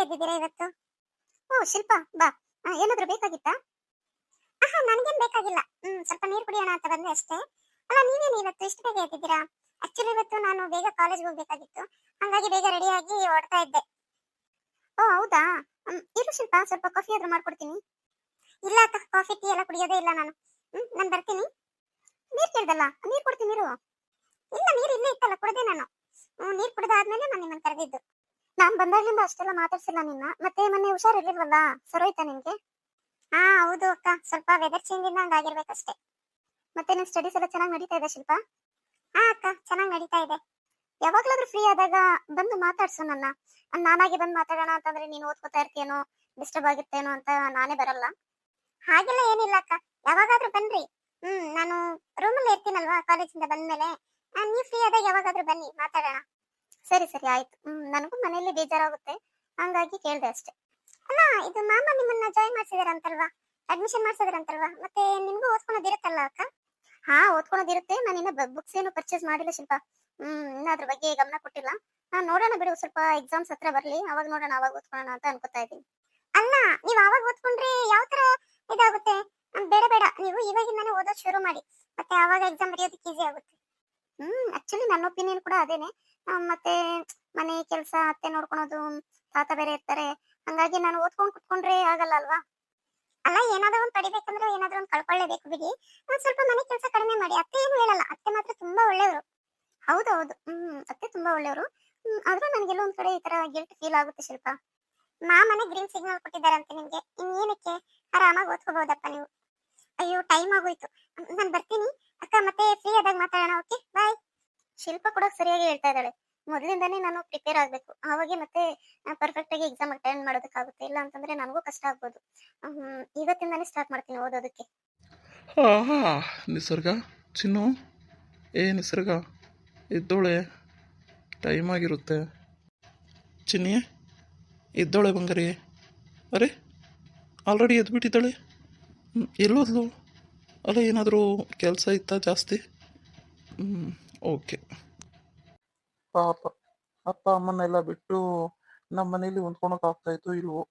ಎದ್ದಿದ್ದೀರಾ ಇವತ್ತು? ಓ, ಶಿಲ್ಪ, ಬಾ. ಏನಾದ್ರೂ ಬೇಕಾಗಿತ್ತಾ? ಆಹಾ, ನನ್ಗೇನ್ ಬೇಕಾಗಿಲ್ಲ. ಹ್ಮ್, ಸ್ವಲ್ಪ ನೀರು ಕುಡಿಯೋಣ ಅಂತ ಬಂದೆ ಅಷ್ಟೇ. ಅಲ್ಲ, ನೀವೇನು ಇವತ್ತು ಇಷ್ಟು ಬೇಗ ಎದ್ದಿದ್ದೀರಾ? ಆಕ್ಚುಲಿ ಇವತ್ತು ನಾನು ಬೇಗ ಕಾಲೇಜ್ ಹೋಗ್ಬೇಕಾಗಿತ್ತು. ಹಂಗಾಗಿ ಬೇಗ ರೆಡಿಯಾಗಿ ಓಡ್ತಾ ಇದ್ದೆ. ಓ, ಹೌದಾ? ಇರು ಶಿಲ್ಪ, ಸ್ವಲ್ಪ ಕಾಫಿ ಆದ್ರೂ ಮಾಡ್ಕೊಡ್ತೀನಿ. ಇಲ್ಲ ಅಕ್ಕ ಕಾಫಿ ಟೀ ಎಲ್ಲ ಕುಡಿಯೋದೇ ಇಲ್ಲ ನಾನು. ಹ್ಮ್, ನಾನು ಬರ್ತೀನಿ. ನೀರ್ ಕೇಳ್ದಲ್ಲ? ನೀರ್ ಕೊಡ್ತೀನಿ, ಇರು. ಇಲ್ಲ, ನೀರು ಇಲ್ಲೇ ಇತ್ತಲ್ಲ, ಕುಡ್ದೆ ನಾನು. ನೀರ್ ಕುಡ್ದಾದ್ಮೇಲೆ ನಾನು ನಿಮ್ಮನ್ನ ಕರೆದಿದ್ದು. ನಾನ್ ಬಂದಾಗ್ಲಿಂದ ಅಷ್ಟೆಲ್ಲ ಮಾತಾಡ್ಸಿಲ್ಲ ನಿನ್ನ. ಮತ್ತೆ ಮೊನ್ನೆ ಹುಷಾರಿರ್ಲಿಲ್ವಲ್ಲ? ಸರೋಯ್ತಾ ನಿನ್ಗೆ ಹಾ, ಹೌದು ಅಕ್ಕ. ಸ್ವಲ್ಪ ವೆದರ್ ಚೇಂಜ್ ಇಂದ ಹಂಗಾಗಿರ್ಬೇಕಷ್ಟೇ ಮತ್ತೆ ನಿನ್ ಸ್ಟಡೀಸ್ ಎಲ್ಲ ಚೆನ್ನಾಗಿ ನಡೀತಾ ಇದೆ ಶಿಲ್ಪ? ಹಾ, ಅಕ್ಕ. ಚೆನ್ನಾಗಿ ನಡೀತಾ ಇದೆ. ಯಾವಾಗ್ಲಾದ್ರೂ ಫ್ರೀ ಆದಾಗ ಬಂದು ಮಾತಾಡ್ಸು ನನ್ನ. ನಾನಾಗಿ ಬಂದು ಮಾತಾಡೋಣ ಅಂತಂದ್ರೆ ನೀನು ಓದ್ಕೋತಾ ಇರ್ತೀಯೇನೋ ಡಿಸ್ಟರ್ಬ್ ಆಗುತ್ತೇನೋ ಅಂತ ನಾನೇ ಬರಲ್ಲ. ಹಾಗೆಲ್ಲ ಏನಿಲ್ಲ ಅಕ್ಕ. ಯಾವಾಗಾದ್ರೂ ಬನ್ರಿ. ಹ್ಮ್, ನಾನು ರೂಮಲ್ಲಿ ಇರ್ತೀನಲ್ವಾ ಕಾಲೇಜಿಂದ ಬಂದ್ಮೇಲೆ. ನೀವು ಫ್ರೀ ಆದಾಗ ಯಾವಾಗಾದ್ರೂ ಬನ್ನಿ, ಮಾತಾಡೋಣ. ಸರಿ ಸರಿ, ಆಯ್ತು. ನನಗೂ ಮನೆಯಲ್ಲಿ ಬೇಜಾರಾಗುತ್ತೆ. ಹಂಗಾಗಿ ಕೇಳ್ದೆ ಅಷ್ಟೇ. ಅಲ್ಲ, ಇದು ಮಾಮ ನಿಮ್ಮನ್ನ ಜಾಯಿನ್ ಮಾಡ್ಸಿದಾರಂತಲ್ವಾ? ಅಡ್ಮಿಷನ್ ಮಾಡ್ಸಿದಾರಂತಲ್ವಾ? ಮತ್ತೆ ನಿಮ್ಗೂ ಓದ್ಕೊಳೋದಿರುತ್ತಲ್ಲ ಅಕ್ಕ? ಹಾ, ಓದ್ಕೊಳೋದಿರುತ್ತೆ. ನಾನು ಇನ್ನ ಬುಕ್ಸ್ ಏನು ಪರ್ಚೇಸ್ ಮಾಡಿಲ್ಲ ಶಿಲ್ಪ. ಹ್ಮ್, ಇನ್ನ ಅದ್ರ ಬಗ್ಗೆ ಗಮನ ಕೊಟ್ಟಿಲ್ಲ. ನಾನ್ ನೋಡೋಣ ಬಿಡು, ಸ್ವಲ್ಪ ಎಕ್ಸಾಮ್ಸ್ ಹತ್ರ ಬರ್ಲಿ. ಅವಾಗ ನೋಡೋಣ, ಅವಾಗ ಓದ್ಕೊಳ್ಳೋಣ ಅಂತ ಅನ್ಕೋತಾ ಇದ್ದೀನಿ. ಅಲ್ಲ, ನೀವ್ ಅವಾಗ ಓದ್ಕೊಂಡ್ರೆ ಯಾವ ತರ ಇದಾಗುತ್ತೆ? ಬೇಡ ಬೇಡ. ನೀವು ಇವಾಗಿಂದಾನೇ ಓದೋದ್ ಶುರು ಮಾಡಿ. ಮತ್ತೆ ಅವಾಗ ಎಕ್ಸಾಮ್ ಬರೆಯೋದಕ್ಕೆ ಈಸಿ ಆಗುತ್ತೆ. ಹ್ಮ್ ಆಕ್ಚುಲಿ ನನ್ನ ಒಪಿನಿಯನ್ ಕೂಡ ಅದೇನೆ. ಮತ್ತೆ ಮನೆ ಕೆಲಸ, ಅತ್ತೆ ನೋಡ್ಕೊಳೋದು, ತಾತ ಬೇರೆ ಇರ್ತಾರೆ. ಹಂಗಾಗಿ ನಾನು ಓದ್ಕೊಂಡ್ ಕುತ್ಕೊಂಡ್ರೆ ಆಗಲ್ಲ ಅಲ್ವಾ? ಅಲ್ಲ, ಏನಾದ್ರೂ ಒಂದ್ ಪಡಿಬೇಕಂದ್ರೆ ಏನಾದ್ರೂ ಒಂದ್ ಕಳ್ಕೊಳ್ಳೇಬೇಕು ಬಿಡಿ. ಒಂದ್ ಸ್ವಲ್ಪ ಮನೆ ಕೆಲಸ ಕಡಿಮೆ ಮಾಡಿ. ಅತ್ತೆ ಏನು ಹೇಳಲ್ಲ. ಅತ್ತೆ ಮಾತ್ರ ತುಂಬಾ ಒಳ್ಳೆಯವರು. ಹೌದು ಹೌದು. ಹ್ಮ್, ಅತ್ತೆ ತುಂಬಾ ಒಳ್ಳೆಯವರು. ಆದ್ರೂ ನನ್ಗೆಲ್ಲೋ ಒಂದ್ ಕಡೆ ಈ ತರ ಗಿಲ್ಟ್ ಫೀಲ್ ಆಗುತ್ತೆ ಶಿಲ್ಪ. ಮಾಮನೆ ಗ್ರೀನ್ ಸಿಗ್ನಲ್ ಕೊಟ್ಟಿದ್ದಾರೆ ಅಂತ ನಿಮ್ಗೆ. ಇನ್ನೇನಕ್ಕೆ? ಆರಾಮಾಗಿ ಓದ್ಕೋಬಹುದಪ್ಪ ನೀವು. ಅಯ್ಯೋ ಟೈಮ್ ಆಗೋಯ್ತು. ನಾನು ಬರ್ತೀನಿ. ಅಕ್ಕ ಮತ್ತೆ ಫ್ರೀ ಆದಾಗ ಮಾತಾಡೋಣ ಓಕೆ ಬಾಯ್ ಶಿಲ್ಪ ಕೂಡ ಸರಿಯಾಗಿ ಹೇಳ್ತಾ ಇದ್ದಾಳೆ. ಮೊದಲಿಂದಾನೇ ನಾನು ಪ್ರಿಪೇರ್ ಆಗ್ಬೇಕು. ಆವಾಗೆ ಮತ್ತೆ ಪರ್ಫೆಕ್ಟ್ ಆಗಿ ಎಕ್ಸಾಮ್ ಅಟೆಂಡ್ ಮಾಡೋದಕ್ಕಾಗುತ್ತೆ. ಇಲ್ಲ ಅಂತಂದ್ರೆ ನನಗೂ ಕಷ್ಟ ಆಗ್ಬೋದು. ಇವತ್ತಿಂದಾನೇ ಸ್ಟಾರ್ಟ್ ಮಾಡ್ತೀನಿ ಓದೋದಕ್ಕೆ. ನಿಸರ್ಗ, ಚಿನ್ನು. ಏ, ನಿಸರ್ಗ ಇದ್ದೋಳೆ ಟೈಮ್ ಆಗಿರುತ್ತೆ. ಚಿನ್ನಿ ಇದ್ದೋಳೆ ಬಂಗಾರಿ. ಅರೆ ಆಲ್ರೆಡಿ ಎದ್ದು ಬಿಟ್ಟಿದ್ದಾಳೆ ಎಲ್ಲೋದ್ಲು? ಅಲ್ಲ ಏನಾದರೂ ಕೆಲಸ ಇತ್ತಾ ಜಾಸ್ತಿ? ಓಕೆ ಪಾಪ, ಅಪ್ಪ ಅಮ್ಮನ್ನೆಲ್ಲ ಬಿಟ್ಟು ನಮ್ಮ ಮನೇಲಿ ಹೊಂದ್ಕೊಳಕ್ ಆಗ್ತಾ ಇತ್ತು ಇಲ್ವೋ?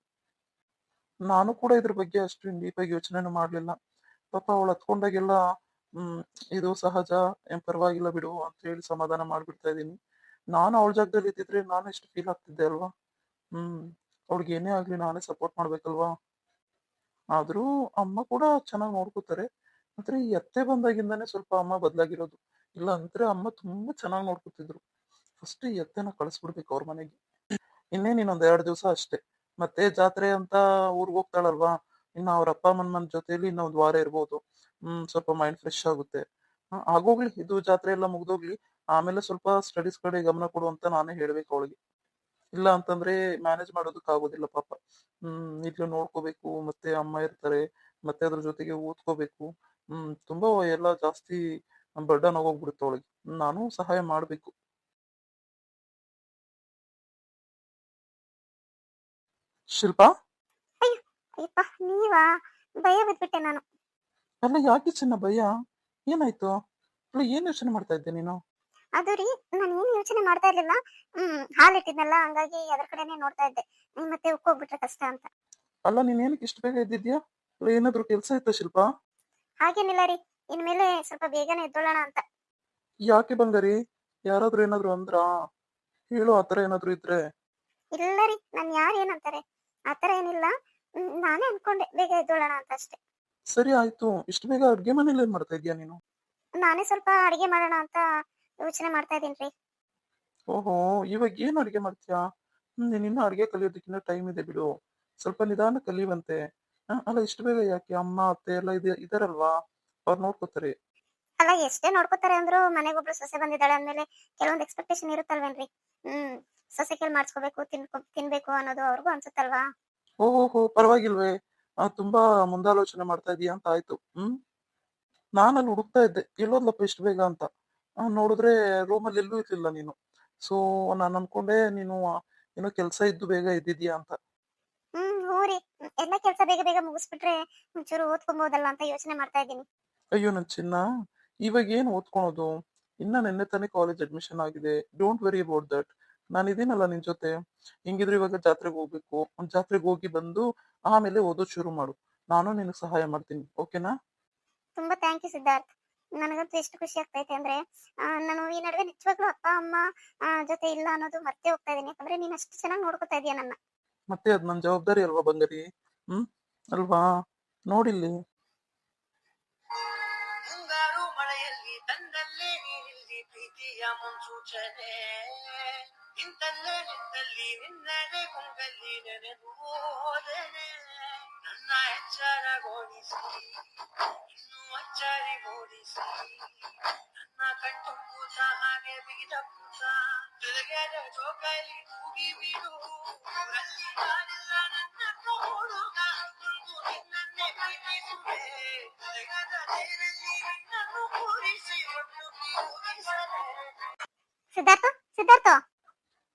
ನಾನು ಕೂಡ ಇದ್ರ ಬಗ್ಗೆ ಅಷ್ಟು ಡೀಪಾಗಿ ಯೋಚನೆನೂ ಮಾಡಲಿಲ್ಲ. ಪಾಪ ಅವಳು ಹತ್ಕೊಂಡಾಗೆಲ್ಲ, ಹ್ಮ್, ಇದು ಸಹಜ, ಏನ್ ಪರವಾಗಿಲ್ಲ ಬಿಡು ಅಂತ ಹೇಳಿ ಸಮಾಧಾನ ಮಾಡ್ಬಿಡ್ತಾ ಇದೀನಿ ನಾನು ಅವಳ ಜಾಗದಲ್ಲಿ ಇದ್ದಿದ್ರೆ ನಾನು ಎಷ್ಟು ಫೀಲ್ ಆಗ್ತಿದ್ದೆ ಅಲ್ವಾ? ಹ್ಮ್, ಅವಳಿಗೆ ಏನೇ ಆಗ್ಲಿ ನಾನೇ ಸಪೋರ್ಟ್ ಮಾಡ್ಬೇಕಲ್ವಾ? ಆದ್ರೂ ಅಮ್ಮ ಕೂಡ ಚೆನ್ನಾಗಿ ನೋಡ್ಕೋತಾರೆ. ಆದ್ರೆ ಈ ಅತ್ತೆ ಬಂದಾಗಿಂದಾನೇ ಸ್ವಲ್ಪ ಅಮ್ಮ ಬದಲಾಗಿರೋದು. ಇಲ್ಲ ಅಂದ್ರೆ ಅಮ್ಮ ತುಂಬಾ ಚೆನ್ನಾಗಿ ನೋಡ್ಕೊತಿದ್ರು. ಫಸ್ಟ್ ಈ ಕಳ್ಸ್ಬಿಡ್ಬೇಕು ಕಳಿಸ್ಬಿಡ್ಬೇಕು ಅವ್ರ ಮನೆಗೆ. ಇನ್ನೇನ್ ಇನ್ನೊಂದ್ ಎರಡ್ ದಿವಸ ಅಷ್ಟೇ. ಮತ್ತೆ ಜಾತ್ರೆ ಅಂತ ಊರ್ಗ್ ಹೋಗ್ತಾಳಲ್ವಾ? ಇನ್ನು ಅವ್ರ ಅಪ್ಪ, ಅಮ್ಮನ ಜೊತೆಲಿ ಇನ್ನೊಂದ್ ವಾರ ಇರ್ಬೋದು. ಹ್ಮ್, ಸ್ವಲ್ಪ ಮೈಂಡ್ ಫ್ರೆಶ್ ಆಗುತ್ತೆ. ಆಗೋಗ್ಲಿ. ಇದು ಜಾತ್ರೆ ಎಲ್ಲ ಮುಗ್ದೋಗ್ಲಿ. ಆಮೇಲೆ ಸ್ವಲ್ಪ ಸ್ಟಡೀಸ್ ಕಡೆ ಗಮನ ಕೊಡು ಅಂತ ನಾನೇ ಹೇಳ್ಬೇಕು ಅವಳಿಗೆ. ಇಲ್ಲ ಅಂತಂದ್ರೆ ಮ್ಯಾನೇಜ್ ಮಾಡೋದಕ್ ಆಗೋದಿಲ್ಲ ಪಾಪ. ಹ್ಮ್, ಇಲ್ಲಿ ನೋಡ್ಕೋಬೇಕು, ಮತ್ತೆ ಅಮ್ಮ ಇರ್ತಾರೆ. ಮತ್ತೆ ಅದ್ರ ಜೊತೆಗೆ ಓದ್ಕೋಬೇಕು. ಹ್ಮ್, ತುಂಬಾ ಎಲ್ಲ ಜಾಸ್ತಿ ಬರ್ಡನ್ ಹೋಗೋಗ್ಬಿಡುತ್ತೆ ಅವಳಿಗೆ. ನಾನು ಸಹಾಯ ಮಾಡಬೇಕು. ಶಿಲ್ಪಾ? ಅಯ್ಯಪ್ಪ ನೀವಾ? ಭಯ ಬಿದ್ಬಿಟ್ಟೆ ನಾನು. ಅಲ್ಲ ಯಾಕೆ ಚಿನ್ನ ಭಯ? ಏನಾಯ್ತು? ಅಲ್ಲ ಏನ್ ಯೋಚನೆ ಮಾಡ್ತಾ ಇದ್ದೆ ನೀನು? ಅದು ರೀ ನಾನು ಏನು ಯೋಚನೆ ಮಾಡ್ತಾ ಇರ್ಲಿಲ್ಲ. ಹ್ಮ್ ಹಾಲಿಟ್ಟಿದ್ನಲ್ಲ ಹಂಗಾಗಿ ಅದ್ರ ಕಡೆನೆ ನೋಡ್ತಾ ಇದ್ದೆ. ನೀನ್ ಮತ್ತೆ ಉಕ್ಕೋಗ್ಬಿಟ್ರೆ ಕಷ್ಟ ಅಂತ. ಅಲ್ಲ ನೀನ್ ಏನಕ್ಕೆ ಇಷ್ಟು ಬೇಗ ಇದ್ದಿದ್ಯಾ ಅಲ್ಲ ಏನಾದ್ರು ಕೆಲಸ ಇತ್ತ ಶಿಲ್ಪ? ಹಾಗೇನಿಲ್ಲ ರೀ ಇನ್ಮೇಲೆ ಸ್ವಲ್ಪ ಬೇಗನೆ ಎದ್ದೋಳೋಣ ಅಂತ. ಯಾಕೆ ಬಂಗಾರಿ? ಯಾರಾದ್ರೂ ಏನಾದ್ರು ಅಂದ್ರಾ? ಹೇಳು ಆತರ ಏನಾದ್ರು ಇದ್ರೆ. ಇಲ್ಲ ರೀ ನನ್ ಯಾರು ಏನಂತಾರೆ ಆತರ ಏನಿಲ್ಲ. ಹ್ಮ್, ನಾನೇ ಅನ್ಕೊಂಡೆ ಬೇಗ ಎದ್ದೋಳೋಣ ಅಂತ ಅಷ್ಟೇ. ಸರಿ ಆಯ್ತು. ಇಷ್ಟು ಬೇಗ ಅಡ್ಗೆ ಮನೇಲಿ ಏನ್ ಮಾಡ್ತಾ ಇದೀಯ ನೀನು? ನಾನೇ ಸ್ವಲ್ಪ ಅಡಿಗೆ ಮಾಡೋಣ ಅಂತ ಯೋಚನೆ ಮಾಡ್ತಾ ಇದೀನಿ ರೀ. ಓಹೋ ಇವಾಗ ಏನ್ ಅಡ್ಗೆ ಮಾಡ್ತೀಯಾ? ನಿನ್ನ ನೀನ್ ಇನ್ನೂ ಅಡ್ಗೆ ಕಲಿಯೋದಕ್ಕಿನ್ನ ಟೈಮ್ ಇದೆ ಬಿಡು. ಸ್ವಲ್ಪ ನಿಧಾನ ಕಲಿಯುವಂತೆ ಹ, ಅಲ್ಲ ಇಷ್ಟು ಬೇಗ ಯಾಕೆ? ಅಮ್ಮ ಅತ್ತೆ ಎಲ್ಲ ಇದೆ ಇದಾರಲ್ವಾ? ಅವ್ರು ನೋಡ್ಕೋತಾರೆ. ಅಲ್ಲ ಎಷ್ಟೇ ನೋಡ್ಕೋತಾರೆ ಅಂದ್ರು ಒಬ್ರು ಸೊಸೆ ಬಂದಿದ್ದಾಳೆ ಅಂದ್ಮೇಲೆ ಕೆಲವೊಂದು ಎಕ್ಸ್ಪೆಕ್ಟೇಷನ್ ಇರುತ್ತಲ್ವೇನ್ರಿ? ಹ್ಮ್ ಸೊಸೆ ಕೇಳಿ ಮಾಡಿಸ್ಕೋಬೇಕು ತಿನ್ಕೊ ತಿನ್ಬೇಕು ಅನ್ನೋದು ಅವ್ರಿಗೂ ಅನ್ಸುತ್ತಲ್ವಾ? ಓಹೋ ಪರವಾಗಿಲ್ವೇ. ತುಂಬಾ ಮುಂದಾಲೋಚನೆ ಮಾಡ್ತಾ ಇದೀಯ ಅಂತ ಆಯ್ತು. ಹ್ಮ್? ನಾನಲ್ಲಿ ಹುಡುಕ್ತಾ ಇದ್ದೆ. ಎಲ್ಲೋದ್ಲಪ್ಪ ಇಷ್ಟು ಬೇಗ ಅಂತ. ನೋಡಿದ್ರೆ ರೂಮಲ್ಲಿ ಎಲ್ಲೂ ಇರ್ಲಿಲ್ಲ ನೀನು. ಸೊ ನಾನು ಅನ್ಕೊಂಡೆ ನೀನು ಏನೋ ಕೆಲಸ ಇದ್ದು ಬೇಗ ಇದ್ದಿದ್ಯಾ ಅಂತ. ಹ್ಮ್ ಹ್ಞೂ ರೀ. ಎಲ್ಲ ಕೆಲಸ ಬೇಗ ಬೇಗ ಮುಗಿಸ್ಬಿಟ್ರೆ ಒಂಚೂರು ಓದ್ಕೊಬೋದಲ್ಲ ಅಂತ ಯೋಚನೆ ಮಾಡ್ತಾ ಇದ್ದೀನಿ. ಅಯ್ಯೋ ನನ್ ಚಿನ್ನ. ಇವಾಗ ಏನ್ ಓದ್ಕೊಳೋದು? ಇನ್ನ ನಿನ್ನೆ ತಾನೇ ಕಾಲೇಜ್ ಅಡ್ಮಿಷನ್ ಆಗಿದೆ. ಡೋಂಟ್ ವೆರಿ ಅಬೌಟ್ ದಟ್ ಇದೇನಲ್ಲ ನಿನ್ ಜೊತೆ. ಹೆಂಗಿದ್ರು ಇವಾಗ ಜಾತ್ರೆಗೆ ಹೋಗ್ಬೇಕು. ಒಂದ್ ಜಾತ್ರೆಗೆ ಹೋಗಿ ಬಂದು ಆಮೇಲೆ ಓದೋದು ಶುರು ಮಾಡು. ನಾನು ನಿನಗೆ ಸಹಾಯ ಮಾಡ್ತೀನಿ. ಓಕೆನಾ? ತುಂಬಾ ಥ್ಯಾಂಕ್ ಯು ಸಿದ್ಧಾರ್ಥ್. ನನಗಂತೂ ಎಷ್ಟು ಖುಷಿ ಆಗ್ತೈತೆ ಅಂದ್ರೆ ನಾನು ಈ ನಡುವೆ ನಿಜವಾಗ್ಲೂ ಅಪ್ಪ ಅಮ್ಮ ಜೊತೆ ಇಲ್ಲ ಅನ್ನೋದು ಮತ್ತೆ ಹೋಗ್ತಾ ಇದೀನಿ. ಯಾಕಂದ್ರೆ ನೀನ್ ಅಷ್ಟು ಚೆನ್ನಾಗಿ ನೋಡ್ಕೊತಾ ಇದೀಯ ನನ್ನ. ಮತ್ತೆ ಅದು ನನ್ನ ಜವಾಬ್ದಾರಿ ಅಲ್ವಾ ಬಂಗಾರಿ ಹ್ಮ್? ಅಲ್ವಾ? ನೋಡಿಲ್ಲಿ. ಮುನ್ಸೂಚನೆ ನಿಂತಲ್ಲೇ ನಿಂತಲ್ಲಿ ನಿನ್ನನೆ ಕುಂಗಲ್ಲಿ ನೆನೆದು ಹೋದನೆ. ನನ್ನ ಎಚ್ಚರಗೊಳಿಸಿ, ಇನ್ನೂ ಅಚ್ಚರಿ ಮೂಡಿಸಿ. ನನ್ನ ಕಣ್ತುಂಬುತ್ತ, ಹಾಗೆ ಬಿಗಿದ ಪೂತ ತಿರುಗದ ಜೋಕಾಲಿ ತೂಗಿ ಬಿಡು. ಊರಲ್ಲಿ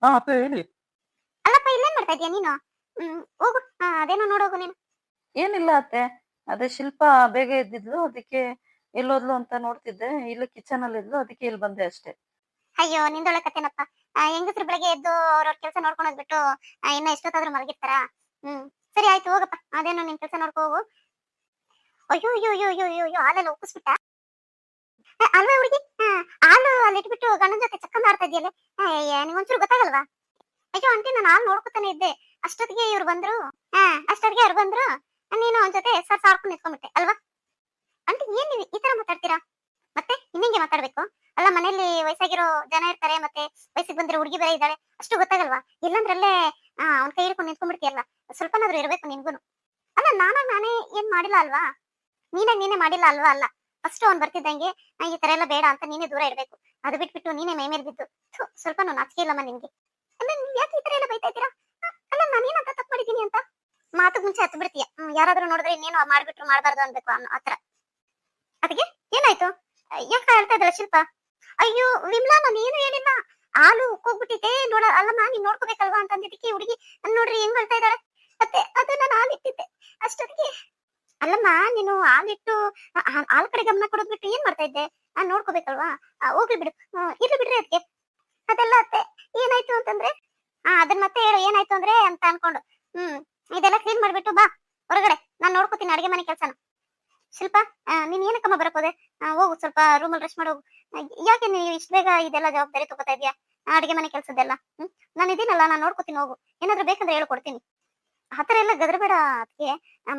ಹಾ ಅತ್ತೆ ಹೇಳಿ. ಅಲ್ಲಪ್ಪ ಇಲ್ಲೇನ್ ಮಾಡ್ತಾ ಇದೀಯ ನೀನು? ಹ್ಮ್ ಹೋಗು. ಆ, ಅದೇನೋ ನೋಡೋಗು ನೀನು. ಏನಿಲ್ಲ ಅತ್ತೆ. ಅದೇ ಶಿಲ್ಪ ಬೇಗ ಎದ್ದಿದ್ಲು ಅದಕ್ಕೆ ಎಲ್ಲೋದ್ಲು ಅಂತ ನೋಡ್ತಿದ್ದೆ. ಇಲ್ಲ ಕಿಚನ್ ಅಲ್ಲಿ ಇದ್ಲು ಅದಕ್ಕೆ ಇಲ್ಲಿ ಬಂದೆ ಅಷ್ಟೇ. ಅಯ್ಯೋ ನಿಂದೊಳ ಕತೆನಪ್ಪ ಹೆಂಗಸ್ರು ಬೆಳಗ್ಗೆ ಎದ್ದು ಅವ್ರವ್ರ ಕೆಲಸ ನೋಡ್ಕೊಂಡು ಹೋಗ್ಬಿಟ್ಟು ಆ, ಇನ್ನ ಎಷ್ಟೊತ್ತಾದ್ರೂ ಮಲಗಿರ್ತಾರ? ಹ್ಮ್ ಸರಿ ಆಯ್ತು ಹೋಗಪ್ಪ. ಅದೇನೋ ನಿನ್ ಕೆಲಸ ನೋಡ್ಕೋ ಹೋಗು. ಅಯ್ಯೋ ಅಯ್ಯೋ ಅಯ್ಯೋ ಅಯ್ಯೋ ಅಯ್ಯೋ ಅಯ್ಯೋ ಒಪ್ಪಿಸ್ಬಿಟ್ಟ ಅಲ್ವೇ ಹುಡುಗಿ? ಹಾಲು ಅಲ್ಲಿ ಇಟ್ಬಿಟ್ಟು ಗಂಡನ ಜೊತೆ ಚಕ್ಕಂದ ಆಡ್ತಾ ಇದೆಯಲ್ಲ? ನಿಮ್ಗೊಂಚೂರು ಗೊತ್ತಾಗಲ್ವಾ? ಅಯ್ಯೋ ಅಂಟಿ ನಾನು ಹಾಲು ನೋಡ್ಕೊತಾನೆ ಇದ್ದೆ. ಅಷ್ಟೊತ್ತಿಗೆ ಇವ್ರು ಬಂದ್ರು. ಹಾ, ಅಷ್ಟೊತ್ತಿಗೆ ಅವ್ರು ಬಂದ್ರು. ನೀನು ಅವನ ಜೊತೆ ಸರ್ ಸಾರ್ಕೊಂಡು ನಿಂತ್ಕೊಂಡ್ಬಿಟ್ಟೆ ಅಲ್ವಾ? ಅಂಟಿ ಏನ್ ನೀವು ಈ ತರ ಮಾತಾಡ್ತೀರಾ? ಮತ್ತೆ ಇನ್ನಿಂಗೆ ಮಾತಾಡ್ಬೇಕು ಅಲ್ಲ ಮನೇಲಿ ವಯಸ್ಸಾಗಿರೋ ಜನ ಇರ್ತಾರೆ, ಮತ್ತೆ ವಯಸ್ಸಿಗೆ ಬಂದ್ರೆ ಹುಡುಗಿ ಬೇರೆ ಇದ್ದಾಳೆ. ಅಷ್ಟು ಗೊತ್ತಾಗಲ್ವಾ? ಇಲ್ಲಂದ್ರಲ್ಲೇ ಅವ್ನ ಕೈ ಹಿಡ್ಕೊಂಡು ನಿಂತ್ಕೊಂಡ್ಬಿಡ್ತೀಯಲ್ಲ ಸ್ವಲ್ಪನಾದ್ರೂ ಇರ್ಬೇಕು ನಿನ್ಗೂನು ಅಲ್ಲ, ನಾನಾಗ್ ನಾನೇ ಏನ್ ಮಾಡಿಲ್ಲ ಅಲ್ವಾ? ನೀನಾಗ್ ನೀನೇ ಮಾಡಿಲ್ಲ ಅಲ್ವಾ? ಅಲ್ಲ. ಫಸ್ಟ್ ಅವ್ನ್ ಬರ್ತಿದ್ದಂಗೆ ಈ ತರ ಎಲ್ಲ ಬೇಡ ಅಂತ ನೀನೇ ದೂರ ಇರ್ಬೇಕು. ಅದು ಬಿಟ್ಬಿಟ್ಟು ನೀನೇ ಮೈ ಮೇಲೆ ಬಿದ್ದು. ಸ್ವಲ್ಪ ನಾಚಿಕೆ ಇಲ್ಲಮ್ಮ ನಿನ್ಗೆ. ಯಾಕೆ ಈ ತರ ಎಲ್ಲ ಬೈತಾ ಇದ್ದೀರಾ? ಅಲ್ಲ ನಾನೇನಂತ ತಪ್ಪು ಮಾಡಿದೀನಿ ಅಂತ? ಮಾತು ಮುಂಚೆ ಹತ್ತು ಬಿಡ್ತೀಯ ಯಾರಾದ್ರೂ ನೋಡಿದ್ರೆ ಇನ್ನೇನು ಮಾಡ್ಬಿಟ್ರು ಮಾಡ್ಬಾರ್ದು ಅನ್ಬೇಕು ಅನ್ನೋ ಆತರ ಅದಕ್ಕೆ ಏನಾಯ್ತು? ಯಾಕೆ ಹೇಳ್ತಾ ಇದ್ದಲ್ಲ ಶಿಲ್ಪ? ಅಯ್ಯೋ ವಿಮ್ಲಾ ನಾನು ಏನು ಹೇಳಿಲ್ಲ ಹಾಲು ಉಕ್ಕೋಗ್ಬಿಟ್ಟಿದೆ ನೋಡ, ಅಲ್ಲಮ್ಮ, ನೀನ್ ನೋಡ್ಕೋಬೇಕಲ್ವಾ ಅಂತ ಅಂದಿದ್ದಕ್ಕೆ ಹುಡುಗಿ ನೋಡ್ರಿ ಹೆಂಗ್ ಹೇಳ್ತಾ ಇದ್ದಾಳೆ. ಮತ್ತೆ ಅದು ನಾನು ಹಾಲಿಟ್ಟಿದ್ದೆ ಅಷ್ಟೊತ್ತಿಗೆ ಅಲ್ಲಮ್ಮ, ನೀನು ಹಾಲಿಟ್ಟು ಹಾಲ್ ಕಡೆ ಗಮನ ಕೊಡೋದ್ ಬಿಟ್ಟು ಏನ್ ಮಾಡ್ತಾ ಇದ್ದೆ? ಆ, ನೋಡ್ಕೋಬೇಕಲ್ವಾ? ಹೋಗ್ಲಿ ಬಿಡು. ಇರ್ಲಿ ಬಿಡ್ರಿ ಅದಕ್ಕೆ ಅದೆಲ್ಲ ಅತ್ತೆ. ಏನಾಯ್ತು ಅಂತಂದ್ರೆ, ಆ ಅದನ್ನ ಮತ್ತೆ ಹೇಳು, ಏನಾಯ್ತು ಅಂದ್ರೆ ಅಂತ ಅನ್ಕೊಂಡು. ಹ್ಮ್, ಇದೆಲ್ಲ ಕ್ಲೀನ್ ಮಾಡ್ಬಿಟ್ಟು ಬಾ. ಹೊರಗಡೆ. ನಾನ್ ನೋಡ್ಕೋತೀನಿ ಅಡಿಗೆ ಮನೆ ಕೆಲ್ಸನ. ಶಿಲ್ಪ ನೀನ್ ಏನಕ್ಕಮ್ಮ ಬರಕ್ ಹೋಗು, ಸ್ವಲ್ಪ ರೂಮಲ್ಲಿ ರೆಸ್ಟ್ ಮಾಡೋಗು ಯಾಕೆ ನೀವು ಇಷ್ಟ ಬೇಗ ಇದೆಲ್ಲ ಜವಾಬ್ದಾರಿ ತಗೋತಾ ಇದೀಯಾ? ಅಡಿಗೆ ಮನೆ ಕೆಲ್ಸದ್ದೆಲ್ಲ. ಹ್ಮ್, ನಾನು ಇದೀನಲ್ಲ, ನಾನು ನೋಡ್ಕೋತೀನಿ, ಹೋಗು. ಏನಾದ್ರು ಬೇಕಂದ್ರೆ ಹೇಳ್ಕೊಡ್ತೀನಿ ಆತರ ಎಲ್ಲ ಗದ್ರಬೇಡ ಅದಕ್ಕೆ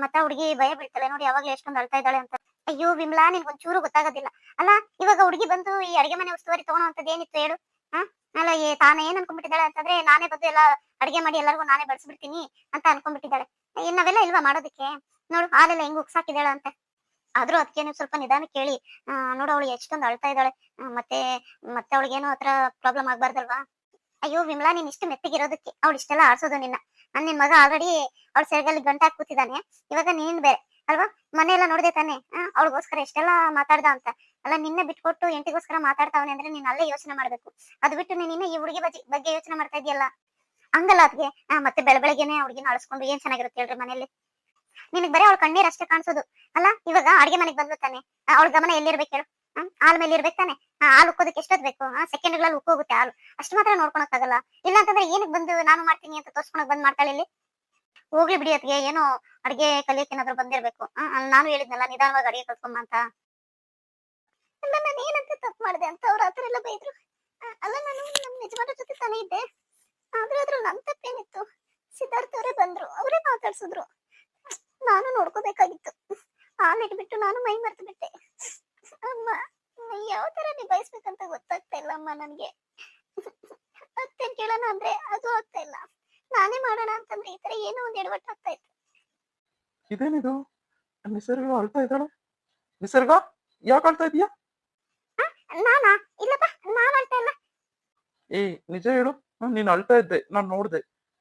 ಮತ್ತ ಹುಡುಗಿ ಭಯ ಬೀಳ್ತಾಳೆ ನೋಡಿ ಯಾವಾಗ್ಲೂ ಎಷ್ಟೊಂದು ಅಳ್ತಾ ಇದ್ದಾಳೆ ಅಂತ. ಅಯ್ಯೋ ವಿಮ್ಲಾ ನಿನ್ಗೆ ಒಂಚೂರು ಗೊತ್ತಾಗೋದಿಲ್ಲ. ಅಲ್ಲ, ಇವಾಗ ಹುಡುಗಿ ಬಂದು ಈ ಅಡಿಗೆ ಮನೆ ಉಸ್ತುವಾರಿ ತಗೊಳೋಂಥದ್ದು ಏನಿತ್ತು ಹೇಳು? ಹಾ? ಅಲ್ಲ, ಏ, ತಾನೇ ಏನ್ ಅನ್ಕೊಂಡ್ಬಿಟ್ಟಿದ್ದಾಳೆ ಅಂತಂದ್ರೆ ನಾನೇ ಬಂದು ಎಲ್ಲ ಅಡಿಗೆ ಮಾಡಿ ಎಲ್ಲರಿಗೂ ನಾನೇ ಬಡಿಸ್ಬಿಡ್ತೀನಿ ಅಂತ ಅನ್ಕೊಂಡ್ಬಿಟ್ಟಿದ್ದಾಳೆ. ಏನ್ ನಾವೆಲ್ಲ ಇಲ್ವಾ ಮಾಡೋದಕ್ಕೆ? ನೋಡು, ಹಾಲೆಲ್ಲ ಹೆಂಗ್ ಉಕ್ಸಾಕಿದ್ದಾಳೆ ಅಂತ. ಆದ್ರೂ ಅದಕ್ಕೆ ನೀವು ಸ್ವಲ್ಪ ನಿಧಾನ ಕೇಳಿ. ನೋಡು ಅವಳು ಎಷ್ಟೊಂದು ಅಳ್ತಾ ಇದ್ದಾಳೆ. ಮತ್ತೆ ಮತ್ತೆ ಅವಳಿಗೇನೋ ಆತರ ಪ್ರಾಬ್ಲಮ್ ಆಗ್ಬಾರ್ದಲ್ವಾ? ಅಯ್ಯೋ ವಿಮ್ಲಾ, ನೀನ್ ಇಷ್ಟು ಮೆತ್ತಗಿರೋದಕ್ಕೆ. ಅವಳು ಇಷ್ಟೆಲ್ಲ ಆಡ್ಸೋದು ನಿನ್ನ. ನಾನ್ ನಿನ್ ಮಗ ಆಲ್ರೆಡಿ ಅವಳ ಸೆರಗಲ್ಲಿ ಗಂಟೆ ಹಾಕಿ ಕೂತಿದ್ದಾನೆ ಇವಾಗ ನೀನ್ ಬೇರೆ ಅಲ್ವಾ? ಮನೆ ಎಲ್ಲ ನೋಡ್ದೆ ತಾನೆ. ಅವಳಿಗೋಸ್ಕರ ಎಷ್ಟೆಲ್ಲ ಮಾತಾಡ್ದ ಅಂತ. ಅಲ್ಲ ನಿನ್ನ ಬಿಟ್ಕೊಟ್ಟು ಎಂಟಿಗೋಸ್ಕರ ಮಾತಾಡ್ತಾವನೆ ಅಂದ್ರೆ ನೀನ್ ಅಲ್ಲೇ ಯೋಚನೆ ಮಾಡ್ಬೇಕು. ಅದ್ಬಿಟ್ಟು ಬಿಟ್ಟು ನೀನ್ ಈ ಹುಡುಗಿ ಬಗ್ಗೆ ಯೋಚನೆ ಮಾಡ್ತಾ ಇದೆಯಲ್ಲ? ಹಂಗಲ್ಲ ಅದ್ಗೆ. ಮತ್ತೆ ಬೆಳ ಬೆಳಗ್ಗೆನೆ ಹುಡುಗಿನ ಅಳಿಸ್ಕೊಂಡು ಏನ್ ಚೆನ್ನಾಗಿರುತ್ತೆ ಹೇಳ್ರಿ ಮನೇಲಿ ನಿನಗ್ ಬರೀ ಅವ್ಳ ಕಣ್ಣೀರ್ ಅಷ್ಟೇ ಕಾಣಿಸೋದು. ಅಲ್ಲ ಇವಾಗ ಅಡ್ಗೆ ಮನೆಗ್ ಬಂದ್ಲು ತಾನೆ. ಅವ್ಳ ಗಮನ ಎಲ್ಲಿರ್ಬೇಕು ಹೇಳು? ಹಾಲ್ ಮೇಲೆ ಇರ್ಬೇಕು ತಾನೆ. ಆ, ಹಾಲು ಉಕ್ಕೋದಕ್ಕೆ ಎಷ್ಟೊತ್ತು ಬೇಕು? ಸೆಕೆಂಡ್ಗಳಲ್ಲಿ ಉಕ್ಕೋಗುತ್ತೆ ಹಾಲು. ಅಷ್ಟು ಮಾತ್ರ ನೋಡ್ಕೊಳಕ್ ಆಗಲ್ಲ ಇಲ್ಲ ಅಂತಂದ್ರೆ ಏನಕ್ಕೆ ಬಂದು ನಾನು ಮಾಡ್ತೀನಿ ಅಂತ ತೋರ್ಸ್ಕೊಳಕ್ ಬಂದ್ ಮಾಡ್ತಾಳೆ ಇಲ್ಲಿ? ಹೋಗ್ಲಿ ಬಿಡಿ ಅದ್ಗೆ ಏನೋ ಅಡಿಗೆ ಕಲಿಯಕ್ ಏನಾದ್ರು ಬಂದಿರ್ಬೇಕು. ನಾನು ಹೇಳಿದ್ನಲ್ಲ, ನಿಧಾನವಾಗಿ ಅಡಿಗೆ ಕಲ್ತ್ಕೊಂಬ ಅಂತ. ನಾನು ಏನಂತ ತಪ್ಪು ಮಾಡಿದೆ ಅಂತ ಅವ್ರ ಆತರ ಎಲ್ಲ ಬೈದ್ರು. ಅಲ್ಲ, ನಾನು ನಮ್ಮ ಜೊತೆ ತಾನೇ ಇದ್ದೆ. ಆದ್ರೆ ಅದ್ರ ನನ್ ತಪ್ಪೇನಿತ್ತು. ಸಿದ್ಧಾರ್ಥ ಅವರೇ ಬಂದ್ರು, ಅವರೇ ಮಾತಾಡ್ಸಿದ್ರು. ನಾನು ನೋಡ್ಕೋಬೇಕಾಗಿತ್ತು. ಹಾಲಿಟ್ಬಿಟ್ಟು ನಾನು ಮೈ ಮರ್ತು ಬಿಟ್ಟೆ ಅಮ್ಮ ಯಾವ ತರ ನಿಭಾಯಿಸ್ಬೇಕಂತ ಗೊತ್ತಾಗ್ತಾ ಇಲ್ಲ ಅಮ್ಮ ನನ್ಗೆ. ಅತ್ತೆ ಕೇಳೋಣ ಅಂದ್ರೆ ಅದು ಆಗ್ತಾ ಇಲ್ಲ. ನಾನೇ ಮಾಡೋಣ ಅಂತಂದ್ರೆ ಈ ತರ ಏನೋ ಒಂದ್ ಎಡವಟ್ಟು ಆಗ್ತಾ ಇತ್ತು. ಇದೇನಿದು? ನಿಸರ್ಗ ಅಳ್ತಾ ಇದ್ದಾಳೆ? ನಿಸರ್ಗ? ಯಾಕೆ ಅಳ್ತಾ ಇದೀಯಾ? ನಾನಾ? ಇಲ್ಲಪ್ಪ ನಾನ್ ಅಳ್ತಾ ಇಲ್ಲ. ಏ ನಿಜ ಹೇಳು. ನೀನ್ ಅಳ್ತಾ ಇದ್ದೆ ನಾನ್ ನೋಡ್ದೆ.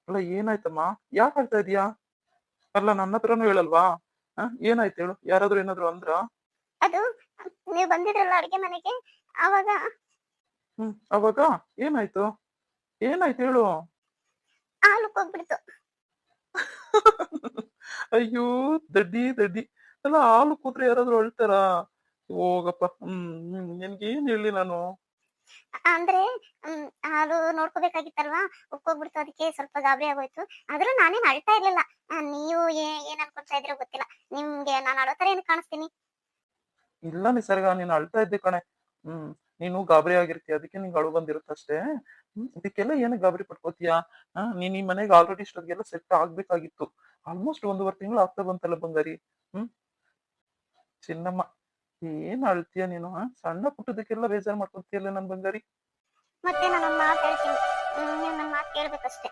ಅಲ್ಲ ಏನಾಯ್ತಮ್ಮ? ಯಾಕೆ ಅಳ್ತಾ ಇದೀಯಾ? ಅಲ್ಲ ನನ್ನ ಹತ್ರನೂ ಹೇಳಲ್ವಾ? ಏನಾಯ್ತು ಹೇಳು. ಯಾರಾದ್ರೂ ಏನಾದ್ರು ಅಂದ್ರ? ಅದು ನೀವು ಬಂದಿದ್ರಲ್ಲ ಅಡಿಗೆ ಮನೆಗೆ? ಅವಾಗ? ಹ್ಮ್ ಅವಾಗ? ಏನಾಯ್ತು? ಏನಾಯ್ತು ಹೇಳು. ಹಾಲು ಹೋಗ್ಬಿಡ್ತು. ಅಯ್ಯೋ ದಡ್ಡಿ ದಡ್ಡಿ. ಅಲ್ಲ ಹಾಲು ಕೂತ್ರೆ ಯಾರಾದ್ರೂ ಅಳ್ತಾರ? ಹೋಗಪ್ಪ. ಹ್ಮ್ ಹ್ಮ್ ನಿನ್ಗೆ ಏನ್ ಹೇಳಿ ನಾನು? ಅಂದ್ರೆ ಹಾಲು ನೋಡ್ಕೋಬೇಕಾಗಿತ್ತಲ್ವಾ? ಉಕ್ಕೋಗ್ಬಿಡ್ತು ಅದಕ್ಕೆ ಸ್ವಲ್ಪ ಗಾಬರಿ ಆಗೋಯ್ತು. ಆದ್ರೂ ನಾನೇನ್ ಅಳ್ತಾ ಇರ್ಲಿಲ್ಲ. ನೀವು ಏನ್ ಅನ್ಕೊಂತಾ ಇದ್ರೋ ಗೊತ್ತಿಲ್ಲ. ನಿಮ್ಗೆ ನಾನು ಅಳೋ ತರ ಏನ್ ಕಾಣಿಸ್ತೀನಿ. ಇಲ್ಲ ನಿಸರ್ಗ ನೀನು ಅಳ್ತಾ ಇದ್ದೆ ಕಣೆ. ಹ್ಮ್ ನೀನು ಗಾಬರಿ ಆಗಿರ್ತೀಯ ಅದಕ್ಕೆ ನಿಂಗೆ ಅಳು ಬಂದಿರುತ್ತಷ್ಟೇ. ಇದಕ್ಕೆಲ್ಲ ಏನು ಗಾಬರಿ ಪಟ್ಕೋತೀಯಾ? ಹಾ ನೀನ್ ಈ ಮನೆಗೆ ಆಲ್ರೆಡಿ ಇಷ್ಟೊತ್ತಿಗೆಲ್ಲ ಸೆಟ್ ಆಗ್ಬೇಕಾಗಿತ್ತು. ಆಲ್ಮೋಸ್ಟ್ ಒಂದೂವರೆ ತಿಂಗಳು ಆಗ್ತಾ ಬಂತಲ್ಲ ಬಂಗಾರಿ. ಹ್ಮ್. ಚಿನ್ನಮ್ಮ ಏನ್ ಅಳ್ತೀಯ ನೀನು ಸಣ್ಣ ಪುಟ್ಟದಕ್ಕೆಲ್ಲ ಬೇಜಾರ್ ಮಾಡ್ಕೊತೀಯಲ್ಲ ನನ್ ಬಂಗಾರಿ? ಮತ್ತೆ ನಾನು ಒಂದ್ ಮಾತು ಹೇಳ್ತೀನಿ. ಹ್ಮ್, ನೀವು ನನ್ನ ಮಾತು ಕೇಳ್ಬೇಕಷ್ಟೇ.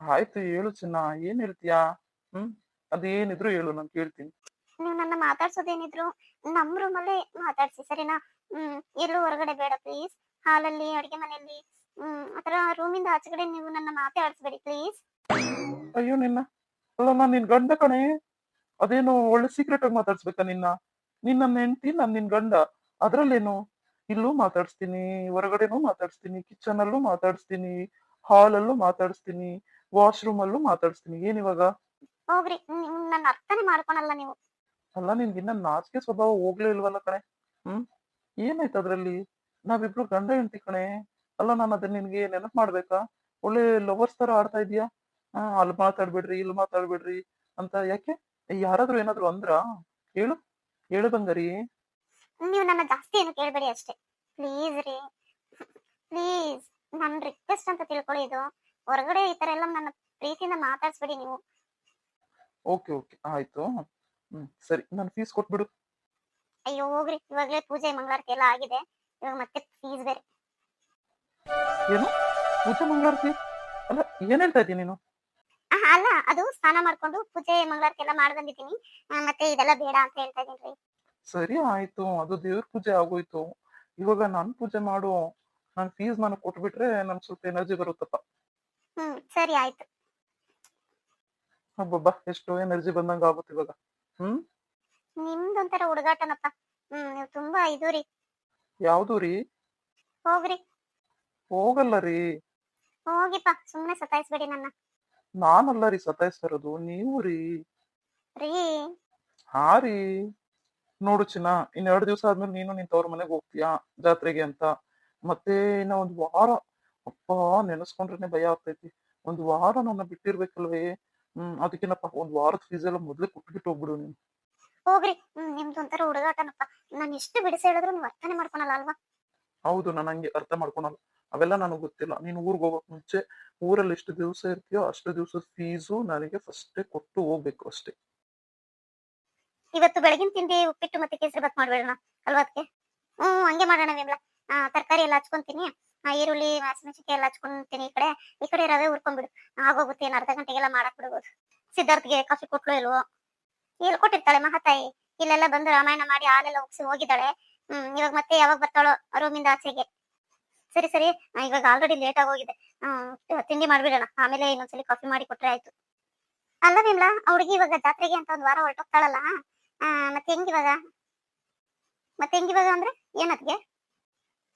ಆಯ್ತು ಹೇಳು ಚಿನ್ನ ಏನ್ ಹೇಳ್ತೀಯಾ? ಹ್ಮ್ ಅದೇನಿದ್ರು ಹೇಳು ನಾನು ಕೇಳ್ತೀನಿ. ನೀವು ನನ್ನ ಮಾತಾಡ್ಸೋದೇನಿದ್ರು ನಮ್ಮ ರೂಮಲ್ಲೇ ಮಾತಾಡ್ಸಿ ಸರಿನಾ? ಹ್ಮ್ ಎಲ್ಲೂ ಹೊರಗಡೆ ಬೇಡ ಪ್ಲೀಸ್ ಹಾಲಲ್ಲಿ ಅಡಿಗೆ ಮನೆಯಲ್ಲಿ ಹ್ಮ್ ಆತರ ರೂಮಿಂದ ಆಚೆಗಡೆ ನೀವು ನನ್ನ ಮಾತಾಡಿಸ್ಬೇಡಿ ಪ್ಲೀಸ್ ಅಯ್ಯೋ ನಿನ್ನ. ಅಲ್ಲ ನಾನ್ ನಿನ್ ಗಂಡ ಕಣೆ. ಅದೇನು ಒಳ್ಳೆ ಸೀಕ್ರೆಟ್ ಆಗಿ ಮಾತಾಡ್ಸ್ಬೇಕಾ ನಿನ್ನ? ನಿನ್ನ ನನ್ನ ಹೆಂಡತಿ ನಾನ್ ನಿನ್ ಗಂಡ. ಅದ್ರಲ್ಲೇನು? ಇಲ್ಲೂ ಮಾತಾಡಿಸ್ತೀನಿ ಹೊರಗಡೆನೂ ಮಾತಾಡಿಸ್ತೀನಿ ಕಿಚನ್ ಅಲ್ಲೂ ಮಾತಾಡಿಸ್ತೀನಿ ಅಲ್ಲೂ ಮಾತಾಡಿಸ್ತೀನಿ ವಾಶ್ರೂಮ್ ಅಲ್ಲೂ ಮಾತಾಡಿಸ್ತೀನಿ. ಏನ್ ಇವಾಗ? ಹೋಗ್ರಿ ನನ್ನ ಅರ್ಥನೇ ಮಾಡ್ಕೊಳಲ್ಲ ನೀವು. ಅಲ್ಲ ನಿನ್ಗಿನ್ನ ನಾಚಿಕೆ ಸ್ವಭಾವ ಹೋಗ್ಲೇ ಇಲ್ವಲ್ಲ ಕಣೆ? ಹ್ಮ್? ಏನಾಯ್ತು ಅದ್ರಲ್ಲಿ? ನಾವಿಬ್ರು ಗಂಡ ಹೆಂಡತಿ ಕಣೆ. ಅಲ್ಲ ನಾನು ಅದನ್ನ ನಿನ್ಗೆ ನೆನಪು ಮಾಡ್ಬೇಕಾ? ಒಳ್ಳೆ ಲವರ್ಸ್ ತರ ಆಡ್ತಾ ಇದೀಯಾ ಹಾ ಅಲ್ಲಿ ಮಾತಾಡ್ಬಿಡ್ರಿ ಇಲ್ಲಿ ಮಾತಾಡ್ಬಿಡ್ರಿ ಅಂತ. ಯಾಕೆ? ಯಾರಾದ್ರೂ ಏನಾದ್ರು ಅಂದ್ರಾ? ಹೇಳು. ಹೇಳು ಬಂಗಾರಿ. ನೀವು ನನ್ನ ಜಾಸ್ತಿ ಏನು ಕೇಳ್ಬೇಡಿ ಅಷ್ಟೇ. ಪ್ಲೀಸ್ ರೀ. ಪ್ಲೀಸ್ ನನ್ನ ರಿಕ್ವೆಸ್ಟ್ ಅಂತ ತಿಳ್ಕೊಳ್ಳಿ ಇದು. ಹೊರಗಡೆ ಈ ತರ ಎಲ್ಲ ನನ್ನ ಪ್ರೀತಿಯಿಂದ ಮಾತಾಡ್ಸ್ಬೇಡಿ ನೀವು. Okay okay. ಆಯ್ತು. ಹ್ಮ್ ಸರಿ ನಾನು ಫೀಸ್ ಕೊಟ್ಬಿಡು. ಅಯ್ಯೋ ಹೋಗ್ರಿ. ಇವಾಗಲೇ ಪೂಜೆ ಮಂಗಳಾರತಿ ಎಲ್ಲ ಆಗಿದೆ. ಇವಾಗ ಮತ್ತೆ ಫೀಸ್ ಬೇರೆ. ಏನು? ಪೂಜೆ ಮಂಗಳಾರತಿ? ಅಲ್ಲ ಏನ್ ಹೇಳ್ತಾ ಇದ್ದೀನಿ ನೀನು? ಆಹ್, ಅಲ್ಲ ಅದು ಸ್ನಾನ ಮಾಡ್ಕೊಂಡು ಪೂಜೆ ಮಂಗಳಾರತಿ ಎಲ್ಲ ಮಾಡಿ ಬಂದಿದ್ದೀನಿ. ಆ, ಮತ್ತೆ ಇದೆಲ್ಲ ಬೇಡ ಅಂತ ಹೇಳ್ತಾ ಇದೀನಿ ಸರಿ ಆಯ್ತು. ಅದು ದೇವ್ರ ಪೂಜೆ ಆಗೋಯ್ತು. ಇವಾಗ ನಾನು ಪೂಜೆ ಮಾಡು. ನಾನು ಫೀಸ್ ನಾನು ಕೊಟ್ಬಿಟ್ರೆ ನನ್ ಸ್ವಲ್ಪ ಎನರ್ಜಿ ಬರುತ್ತಪ್ಪ. ಹ್ಮ್ ಸರಿ ಆಯ್ತು. ಅಬ್ಬಬ್ಬಾ ಎಷ್ಟು ಎನರ್ಜಿ ಬಂದಂಗ ಆಗುತ್ತೆ ಇವಾಗ. ಹ್ಮ್? ನಿಮ್ದೊಂಥರ ಹುಡುಗಾಟನಪ್ಪ. ಹ್ಮ್ ನೀವು ತುಂಬಾ ಇದು ರೀ. ಯಾವ್ದು ರೀ? ಹೋಗ್ರಿ ಹೋಗಲ್ಲ ರೀ. ಹೋಗಿಪ್ಪ ಸುಮ್ನೆ ಸತಾಯಿಸ್ಬೇಡಿ ನನ್ನ. ನಾನಲ್ಲ ರೀ ಸತಾಯಿಸ್ತಿರೋದು ನೀವು ರೀ. ರೀ. ಹಾ ರೀ. ನೋಡು ಚಿನ್ನ ಇನ್ನ ಎರಡು ದಿವಸ ಆದ್ಮೇಲೆ ನೀನು ನಿನ್ ತವ್ರ ಮನೆಗೆ ಹೋಗ್ತೀಯಾ ಜಾತ್ರೆಗೆ ಅಂತ. ಮತ್ತೆ ಇನ್ನ ಒಂದ್ ವಾರ ಅಪ್ಪ ನೆನೆಸ್ಕೊಂಡ್ರೇನೆ ಭಯ ಆಗ್ತೈತಿ. ಒಂದ್ ವಾರ ನನ್ನ ಬಿಟ್ಟಿರ್ಬೇಕಲ್ವೇ? ಹ್ಮ್ ಅದಕ್ಕೇನಪ್ಪ ಒಂದ್ ವಾರದ ಫೀಸ್ ಎಲ್ಲ ಮೊದ್ಲೇ ಕೊಟ್ಬಿಟ್ಟು ಹೋಗ್ಬಿಡು ನೀನು. ಹೋಗ್ರಿ. ಹ್ಮ್ ನಿಮ್ದೊಂಥರ ಹುಡುಗಾಟನಪ್ಪ ನಾನು ಎಷ್ಟು ಬಿಡಿಸಿ ಹೇಳಿದ್ರು ನೀವು ಅರ್ಥನೇ ಮಾಡ್ಕೊಳಲ್ಲ ಅಲ್ವಾ? ಹೌದು ನಾನು ಹಂಗೆ ಅರ್ಥ ಮಾಡ್ಕೊಳಲ್ಲ. ಅವೆಲ್ಲ ನನಗೆ ಗೊತ್ತಿಲ್ಲ. ನೀನು ಊರಿಗೆ ಹೋಗೋಕೆ ಮುಂಚೆ. ಊರಲ್ಲಿ ಎಷ್ಟು ದಿವಸ ಇರ್ತೀಯೋ ಅಷ್ಟು ದಿವಸದ ಫೀಸು ನನಗೆ ಫಸ್ಟೇ ಕೊಟ್ಟು ಹೋಗ್ಬೇಕು ಅಷ್ಟೇ. ಇವತ್ತು ಬೆಳಗಿನ ತಿಂಡಿ ಉಪ್ಪಿಟ್ಟು ಮತ್ತೆ ಕೇಸರಿ ಬಾತ್ ಮಾಡ್ಬೇಡಣ ಅಲ್ವಾ ಅದಕ್ಕೆ? ಹ್ಮ್ ಹಂಗೆ ಮಾಡೋಣ ವಿಮ್ಲಾ. ಆ ತರಕಾರಿ ಎಲ್ಲ ಹಚ್ಕೊಂತೀನಿ. ಆ ಈರುಳ್ಳಿ ಹಸಿಮೆಣಸಿನ್ಕಾಯಿ ಎಲ್ಲ ಹಚ್ಕೊಂತೀನಿ ಈ ಕಡೆ. ಈ ಕಡೆ ರವೆ ಹುರ್ಕೊಂಡ್ಬಿಡು ಆಗೋಗುತ್ತೆ ಅರ್ಧ ಗಂಟೆಗೆಲ್ಲ ಮಾಡಕ್ ಬಿಡ್ಬೋದು ಸಿದ್ಧಾರ್ಥ್ಗೆ ಕಾಫಿ ಕೊಟ್ಲು ಇಲ್ವೋ? ಇಲ್ಲಿ ಕೊಟ್ಟಿರ್ತಾಳೆ ಮಹಾತಾಯಿ. ಇಲ್ಲೆಲ್ಲ ಬಂದು ರಾಮಾಯಣ ಮಾಡಿ ಹಾಲೆಲ್ಲ ಉಗ್ಸಿ ಹೋಗಿದ್ದಾಳೆ. ಹ್ಮ್, ಇವಾಗ ಮತ್ತೆ ಯಾವಾಗ ಬರ್ತಾಳೋ ರೂಮಿಂದ ಆಚೆಗೆ. ಸರಿ ಸರಿ. ಇವಾಗ ಆಲ್ರೆಡಿ ಲೇಟ್ ಆಗೋಗಿದೆ ತಿಂಡಿ ಮಾಡ್ಬಿಡೋಣ. ಆಮೇಲೆ ಇನ್ನೊಂದ್ಸಲಿ ಕಾಫಿ ಮಾಡಿ ಕೊಟ್ರೆ ಆಯ್ತು. ಅಲ್ಲ ವಿಮ್ಲಾ ಹುಡುಗಿ ಇವಾಗ ಜಾತ್ರೆಗೆ ಅಂತ ಒಂದ್ ವಾರ ಹೊರಟೋಗ್ತಾಳಲ್ಲ? ಮತ್ತೆ ಹೆಂಗಿವಾಗ ಮತ್ತೆ ಹೆಂಗಿವಾಗ ಅಂದ್ರೆ? ಏನತ್ಗೆ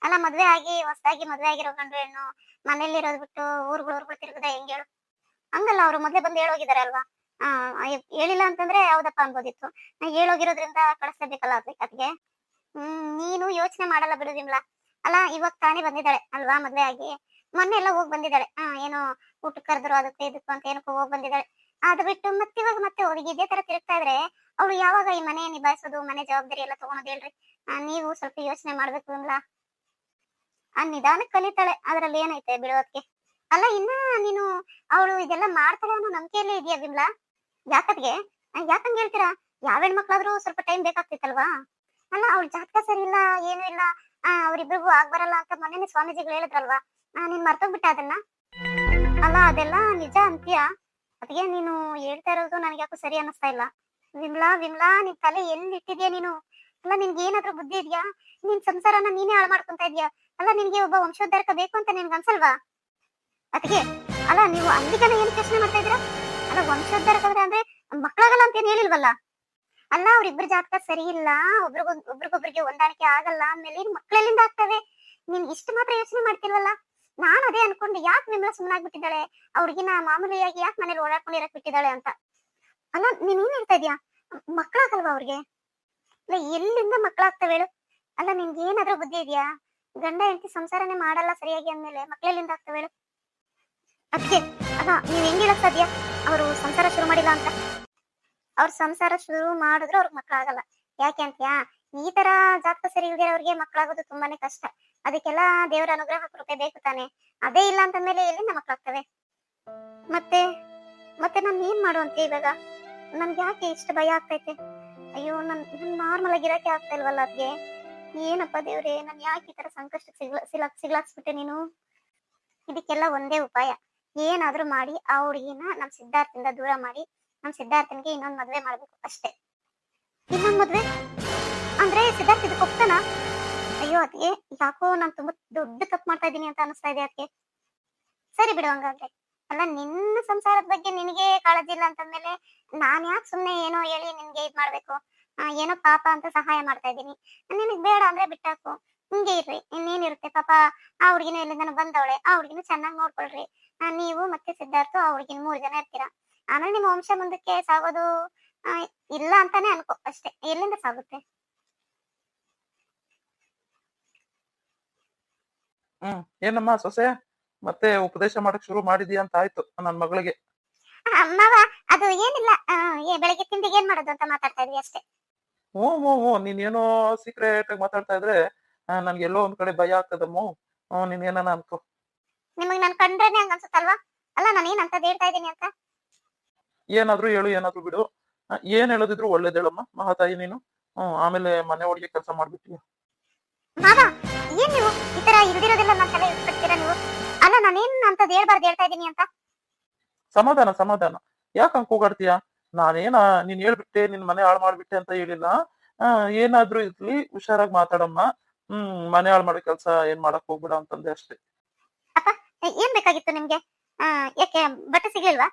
ಅಲ್ಲ, ಮದ್ವೆ ಆಗಿ, ಹೊಸದಾಗಿ ಮದ್ವೆ ಆಗಿರೋ ಗಂಡು ಹೆಣ್ಣು ಮನೇಲಿ ಇರೋದ್ ಬಿಟ್ಟು ಊರ್ಗಳು ಊರ್ಗಳು ತಿರುಗದ ಹೆಂಗ್ ಹೇಳು? ಹಂಗಲ್ಲ, ಅವ್ರು ಮೊದ್ಲೇ ಬಂದು ಹೇಳೋಗಿದಾರೆ ಅಲ್ವಾ? ಆ ಹೇಳಿಲ್ಲ ಅಂತಂದ್ರೆ ಯಾವ್ದಪ್ಪ ಅನ್ಬೋದಿತ್ತು. ನಾ ಹೇಳೋಗಿರೋದ್ರಿಂದ ಕಳಿಸ್ಲೇಬೇಕಲ್ಲ ಅದಕ್ಕೆ ಅದ್ಗೆ? ಹ್ಮ್, ನೀನು ಯೋಚನೆ ಮಾಡಲ್ಲ ಬಿಡುದಿಲ್ಲ ಅಲ್ಲ, ಇವಾಗ ತಾನೇ ಬಂದಿದ್ದಾಳೆ ಅಲ್ವಾ ಮದ್ವೆ ಆಗಿ? ಮೊನ್ನೆ ಎಲ್ಲ ಹೋಗಿ ಬಂದಿದ್ದಾಳೆ. ಏನೋ ಊಟಕ್ಕೆ ಕರೆದ್ರು ಅದಕ್ಕೆ ಇದಕ್ಕೂ ಅಂತ ಏನಕ್ಕೂ ಹೋಗಿ ಬಂದಿದ್ದಾಳೆ. ಅದ್ ಬಿಟ್ಟು ಮತ್ತೆ ಇವಾಗ ಮತ್ತೆ ಅವ್ರಿಗೆ ಇದೇ ತರ ತಿರುಗ್ತಾ ಇದ್ರೆ ಅವಳು ಯಾವಾಗ ಈ ಮನೆ ನಿಭಾಯಿಸೋದು, ಮನೆ ಜವಾಬ್ದಾರಿ ಎಲ್ಲ ತಗೊಳೋದು ಹೇಳ್ರಿ? ನೀವು ಸ್ವಲ್ಪ ಯೋಚನೆ ಮಾಡ್ಬೇಕು ವಿಮ್ಲಾ. ಆ ಕಲಿತಾಳೆ. ಅದ್ರಲ್ಲಿ ಏನೈತೆ ಬಿಡೋದಕ್ಕೆ ಅಲ್ಲ, ಇನ್ನ ನೀನು ಅವಳು ಇದೆಲ್ಲ ಮಾಡ್ತಾಳೆ ಅನ್ನೋ ನಂಬಿಕೆಯಲ್ಲೇ ಇದೆಯಾ ವಿಮ್ಲಾ? ಯಾಕದ್ಗೆ? ಯಾಕಂಗ್ ಹೇಳ್ತೀರಾ? ಯಾವ ಹೆಣ್ಮಕ್ಳಾದ್ರೂ ಸ್ವಲ್ಪ ಟೈಮ್ ಬೇಕಾಗ್ತಿತ್ತಲ್ವಾ? ಅಲ್ಲ, ಅವ್ಳ ಜಾತಕ ಸರಿ ಇಲ್ಲ, ಏನು ಇಲ್ಲ ಅವ್ರಿಬ್ರಿಗೂ ಆಗ್ ಬರಲ್ಲ ಅಂತ ಮೊನ್ನೆ ಸ್ವಾಮೀಜಿಗಳು ಹೇಳಿದ್ರಲ್ವಾ? ನೀನ್ ಮರ್ತೋಗ್ಬಿಟ್ಟ ಅದನ್ನ? ಅಲ್ಲ, ಅದೆಲ್ಲ ನಿಜ ಅಂತೀಯಾ? ಅದಕ್ಕೆ ನೀನು ಹೇಳ್ತಾ ಇರೋದು ನನಗೆ ಯಾಕೋ ಸರಿ ಅನ್ನಿಸ್ತಾ ಇಲ್ಲ. ವಿಮ್ಲಾ ವಿಮ್ಲಾ, ನಿನ್ ತಲೆ ಎಲ್ಲಿ ಇಟ್ಟಿದ್ಯಾ ನೀನು? ಅಲ್ಲ ನಿನ್ಗೆ ಏನಾದ್ರೂ ಬುದ್ಧಿ ಇದೆಯಾ? ನಿನ್ ಸಂಸಾರನ ನೀನೇ ಹಾಳು ಮಾಡ್ಕೊಂತ ಇದೀಯಾ? ಅಲ್ಲ, ನಿನ್ಗೆ ಒಬ್ಬ ವಂಶೋದ್ಧಾರಕ ಬೇಕು ಅಂತ ನಿನ್ಗೆ ಅನ್ಸಲ್ವಾ? ಅದಕ್ಕೆ, ಅಲ್ಲ, ನೀವು ಅಲ್ಲಿಗನ ಏನ್ ಪ್ರಶ್ನೆ ಮಾಡ್ತಾ ಇದ್ರ ಅಲ್ಲ, ವಂಶೋದ್ಧಾರಕ ಅಂದ್ರೆ ಅಂದ್ರೆ ಮಕ್ಕಳಾಗಲ್ಲ ಅಂತ ಏನ್ ಹೇಳಿಲ್ವಲ್ಲ? ಅಲ್ಲ, ಅವ್ರಿಬ್ರ ಜಾತಕ ಸರಿ ಇಲ್ಲ ಒಬ್ರಿಗ ಒಬ್ರಿಗೊಬ್ರಿಗೆ ಹೊಂದಾಣಿಕೆ ಆಗಲ್ಲ ಆಮೇಲೆ ಮಕ್ಳೆಲ್ಲಿಂದ ಆಗ್ತವೆ? ನೀನ್ ಇಷ್ಟು ಮಾತ್ರ ಯೋಚನೆ ಮಾಡ್ತಿಲ್ವಲ್ಲ? ನಾನು ಅದೇ ಅನ್ಕೊಂಡು ಯಾಕೆ ವಿಮಲ ಸುಮ್ಮನಾಗ್ಬಿಟ್ಟಿದ್ದಾಳೆ ಅವ್ರಿಗಿನ ಮಾಮೂಲಿಯಾಗಿ ಯಾಕೆ ಮನೇಲಿ ಓಡಾಡ್ಕೊಂಡು ಇರಕ್ ಬಿಟ್ಟಿದ್ದಾಳೆ ಅಂತ? ಅಲ್ಲ, ನೀನ್ ಏನ್ ಹೇಳ್ತಾ ಇದೀಯಾ? ಮಕ್ಳಾಗಲ್ವಾ ಅವ್ರಿಗೆ? ಇಲ್ಲ, ಎಲ್ಲಿಂದ ಮಕ್ಳಾಗ್ತವೆ ಹೇಳು? ಅಲ್ಲ ನಿನ್ಗೆ ಏನಾದ್ರೂ ಬುದ್ಧಿ ಇದೆಯಾ? ಗಂಡ ಹೆಂಡತಿ ಸಂಸಾರನೆ ಮಾಡಲ್ಲ ಸರಿಯಾಗಿ ಅಂದ್ಮೇಲೆ ಮಕ್ಳೆಲ್ಲಿಂದ ಆಗ್ತವೆ ಹೇಳು? ಅದಕ್ಕೆ ಅದ ನೀವ್ ಹೆಂಗ್ ಅವರು ಸಂಸಾರ ಶುರು ಮಾಡಿಲ್ಲ ಅಂತ. ಅವ್ರ ಸಂಸಾರ ಶುರು ಮಾಡಿದ್ರು ಅವ್ರಿಗೆ ಮಕ್ಳಾಗಲ್ಲ. ಯಾಕೆ ಅಂತ್ಯಾ? ಈ ತರ ಜಾತಕ ಸರಿ ಇಲ್ದೇ ಅವ್ರಿಗೆ ಮಕ್ಳಾಗೋದು ತುಂಬಾನೇ ಕಷ್ಟ. ಅದಕ್ಕೆಲ್ಲ ದೇವರ ಅನುಗ್ರಹ ಕೃಪೆ ಬೇಕು ತಾನೆ. ಅದೇ ಇಲ್ಲ ಅಂತಂದ್ಮೇಲೆ ಎಲ್ಲಿಂದ ಮಕ್ಳಾಗ್ತವೆ? ಮತ್ತೆ ಮತ್ತೆ ನಾನು ಏನ್ ಮಾಡುವಂತೆ ಇವಾಗ? ನನ್ಗೆ ಯಾಕೆ ಇಷ್ಟು ಭಯ ಆಗ್ತೈತೆ? ಅಯ್ಯೋ, ನನ್ ನಾರ್ಮಲ್ ಆಗಿ ಇರಕ್ಕೆ ಆಗ್ತಾ ಇಲ್ವಲ್ಲ ಅದ್ಗೆ? ಏನಪ್ಪ ದೇವ್ರೆ, ನಾನು ಯಾಕೆ ಈ ತರ ಸಂಕಷ್ಟ ಸಿಗ್ಲ ಸಿಗ್ಲಾಕ್ಸ್ಬಿಟ್ಟೆ ನೀನು? ಇದಕ್ಕೆಲ್ಲ ಒಂದೇ ಉಪಾಯ. ಏನಾದ್ರೂ ಮಾಡಿ ಆ ಹುಡುಗಿನ ನಮ್ ಸಿದ್ಧಾರ್ಥಿಂದ ದೂರ ಮಾಡಿ, ನಮ್ ಸಿದ್ಧಾರ್ಥನ್ಗೆ ಇನ್ನೊಂದ್ ಮದ್ವೆ ಮಾಡ್ಬೇಕು ಅಷ್ಟೇ. ಇನ್ನೊಂದ್ ಮದ್ವೆ? ಅಂದ್ರೆ ಸಿದ್ಧಾರ್ಥ ಇದಕ್ಕೆ ಒಪ್ತಾನ? ಅಯ್ಯೋ ಅದಕ್ಕೆ ಯಾಕೋ ನಾನ್ ತುಂಬಾ ದೊಡ್ಡ ತಪ್ಪು ಮಾಡ್ತಾ ಇದೀನಿ ಅಂತ ಅನಿಸ್ತಾ ಇದೆ ಅದಕ್ಕೆ ಸರಿ ಬಿಡು ಹಂಗಾದ್ರೆ. ಅಲ್ಲ, ನಿನ್ನ ಸಂಸಾರದ ಬಗ್ಗೆ ನಿನಗೆ ಕಾಳಜಿ ಇಲ್ಲ ಅಂತಂದ್ಮೇಲೆ ನಾನ್ ಯಾಕೆ ಸುಮ್ನೆ ಏನೋ ಹೇಳಿ ನಿನ್ಗೆ ಇದ್ ಮಾಡ್ಬೇಕು? ಏನೋ ಪಾಪ ಅಂತ ಸಹಾಯ ಮಾಡ್ತಾ ಇದ್ದೀನಿ. ನಿನಗ್ ಬೇಡ ಅಂದ್ರೆ ಬಿಟ್ಟಾಕು. ಹಿಂಗೆ ಇರ್ರಿ ಇನ್ನೇನಿರುತ್ತೆ ಪಾಪ. ಆ ಹುಡುಗಿನ ಎಲ್ಲಿಂದನೂ ಬಂದವಳೆ. ಆ ಹುಡುಗಿನ ಚೆನ್ನಾಗಿ ನೋಡ್ಕೊಳ್ರಿ. ನೀವು ಮತ್ತೆ ಸಿದ್ಧಾರ್ಥ ಆ ಹುಡುಗಿನ ಮೂರ್ ಜನ ಇರ್ತೀರಾ. ಆಮೇಲೆ ನಿಮ್ಮ ವಂಶ ಮುಂದಕ್ಕೆ ಸಾಗೋದು ಇಲ್ಲ ಅಂತಾನೆ ಅನ್ಕೋ ಅಷ್ಟೇ. ಎಲ್ಲಿಂದ ಸಾಗುತ್ತೆ? ಹ್ಮ್ ಏನಮ್ಮ ಸೊಸೆ? ಮತ್ತೆ ಉಪದೇಶ ಮಾಡಕ್ ಶುರು ಮಾಡಿದ್ಯಾ ಅಂತ ಆಯ್ತು ನನ್ ಮಗಳಿಗೆ. ಅಮ್ಮವ ಮಾವ ಅದು ಏನಿಲ್ಲ. ಬೆಳಗ್ಗೆ ತಿಂಡಿಗೆ ಏನ್ ಮಾಡೋದು ಅಂತ ಮಾತಾಡ್ತಾ ಇದ್ವಿ ಅಷ್ಟೇ. ಹ್ಞೂ ಹ್ಞೂ ಹ್ಞೂ ನೀನೇನೋ ಸೀಕ್ರೆಟ್ ಆಗಿ ಮಾತಾಡ್ತಾ ಇದ್ರೆ ನನ್ಗೆ ಎಲ್ಲೋ ಒಂದ್ ಕಡೆ ಭಯ ಆಗ್ತದಮ್ಮ ನೀನ್ ಏನಾನ ಅನ್ಕೋ ನಿಮಗೆ ನನ್ ಕಂಡ್ರೇನೆ ಹಂಗ ಅನ್ಸುತ್ತಲ್ವಾ? ಅಲ್ಲ ನಾನು ಏನ್ ಅಂತ ಹೇಳ್ತಾ ಇದೀನಿ ಅಂತ? ಏನಾದ್ರೂ ಹೇಳು ಏನಾದ್ರೂ ಬಿಡು. ಏನ್ ಹೇಳೋದಿದ್ರು ಒಳ್ಳೇದೇಳಮ್ಮ ಮಹಾತಾಯಿ ನೀನು. ಹ್ಮ್ ಆಮೇಲೆ ಮನೆ ಒಳಗೆ ಕೆಲಸ ಮಾಡ್ಬಿಟ್ಟಿಯ ಮಾವ ಏನ್ ನೀವು? ಈ ತರ ಇಲ್ದಿರೋದೆಲ್ಲ ನನ್ನ ತಲೆ ಇಟ್ಬಿಡ್ತೀರಾ ನೀವು? ಅಲ್ಲ ನಾನೇನ್ ಅಂತದ್ ಹೇಳ್ಬಾರ್ದು ಹೇಳ್ತಾ ಇದೀನಿ ಅಂತ? ಸಮಾಧಾನ ಸಮಾಧಾನ. ಯಾಕೆ ಹಂಗ್ ಕೂಗಾಡ್ತೀಯ? ನಾನೇನ ನೀನ್ ಹೇಳ್ಬಿಟ್ಟೆ ನಿನ್ ಮನೆ ಹಾಳು ಮಾಡ್ಬಿಟ್ಟೆ ಅಂತ ಹೇಳಿಲ್ಲ. ಏನಾದ್ರೂ ಇರ್ಲಿ ಹುಷಾರಾಗಿ ಮಾತಾಡಮ್ಮ. ಹ್ಮ್ ಮನೆ ಹಾಳು ಮಾಡೋ ಕೆಲ್ಸ ಏನ್ ಮಾಡಕ್ ಹೋಗ್ಬೇಡ ಅಂತಂದೆ ಅಷ್ಟೇ. ಏನ್ ಬೇಕಾಗಿತ್ತು ನಿಮ್ಗೆ? ಯಾಕೆ ಬಟ್ಟೆ ಸಿಗ್ಲಿಲ್ವಾ?